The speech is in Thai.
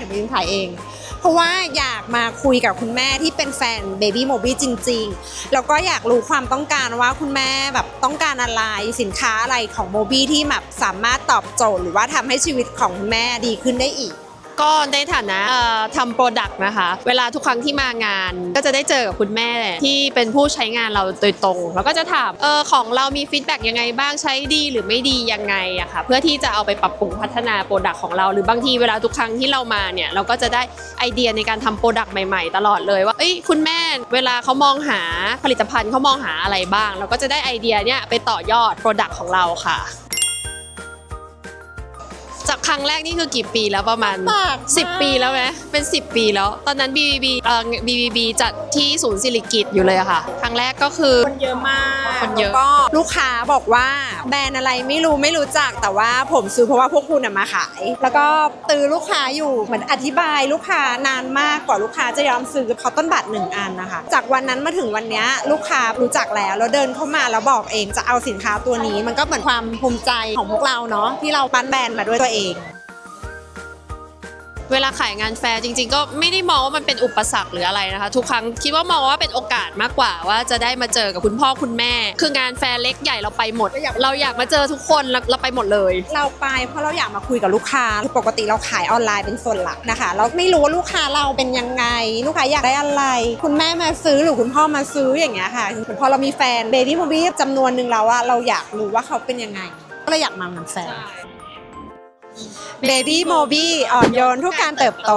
ถึงบีมขายเอง เพราะว่าอยากมาคุยกับคุณแม่ที่เป็นแฟนเบบี้โมบี้จริง ๆ แล้วก็อยากรู้ความต้องการว่าคุณแม่แบบต้องการอะไรสินค้าอะไรของโมบี้ที่แบบสามารถตอบโจทย์ หรือว่าทำให้ชีวิตของคุณแม่ดีขึ้นได้อีก ก็ในฐานะทำโปรดักต์นะคะ เวลาทุกครั้งที่มางาน ก็จะได้เจอกับคุณแม่ที่เป็นผู้ใช้งานเราโดยตรง แล้วก็จะถามเออของเรามีฟีดแบ็กยังไงบ้างใช้ดีหรือไม่ดียังไงอะค่ะเพื่อที่จะเอาไปปรับปรุงพัฒนาโปรดักต์ของเรา หรือบางทีเวลาทุกครั้งที่เรามาเนี่ยเราก็จะได้ไอเดียในการทำโปรดักต์ใหม่ๆ ตลอดเลยว่าเอ้ยคุณแม่เวลาเขามองหาผลิตภัณฑ์เขามองหาอะไรบ้าง เราก็จะได้ไอเดียเนี่ยไปต่อยอดโปรดักต์ของเราค่ะ ครั้งแรกนี่คือกี่ปีแล้วประมาณปากมาก 10 ปีแล้วไหมเป็น 10 ปีแล้ว ตอนนั้น BBB เอ่อ BBB จัดที่ศูนย์สิริกิตอยู่เลยอะค่ะ ครั้งแรกก็คือ คนเยอะมากคนเยอะ แล้วก็ลูกค้าบอกว่าแบรนด์อะไรไม่รู้ไม่รู้จักแต่ว่าผมซื้อเพราะว่าพวกคุณน่ะมาขาย แล้วก็ตือลูกค้าอยู่เหมือนอธิบายลูกค้านานมากกว่าลูกค้าจะยอมซื้อเขาต้นบัตรหนึ่งอันนะคะ จากวันนั้นมาถึงวันเนี้ยลูกค้ารู้จักแล้วแล้วเดินเข้ามาแล้วบอกเองจะเอาสินค้าตัวนี้ มันก็เหมือนความภูมิใจของพวกเราเนาะที่เราปั้นแบรนด์มาด้วยตัวเอง เวลาขายงานแฟร์จริง ๆ ก็ไม่ได้มองว่ามันเป็นอุปสรรคหรืออะไรนะคะ ทุกครั้งคิดว่ามองว่าเป็นโอกาสมากกว่าว่าจะได้มาเจอกับคุณพ่อคุณแม่ คืองานแฟร์เล็กใหญ่เราไปหมด เราอยากมาเจอทุกคนเราเราไปหมดเลย เราไปเพราะเราอยากมาคุยกับลูกค้าคือปกติเราขายออนไลน์เป็นส่วนหลักนะคะ เราไม่รู้ว่าลูกค้าเราเป็นยังไง ลูกค้าอยากได้อะไร คุณแม่มาซื้อหรือคุณพ่อมาซื้ออย่างเงี้ยค่ะเหมือนพอเรามีแฟนเบบี้มูบี้จำนวนหนึ่งแล้วอะเราอยากรู้ว่าเขาเป็นยังไง ก็เลยอยากมางานแฟน เบบี้โมบี้อ่อนโยนทุกการเติบโต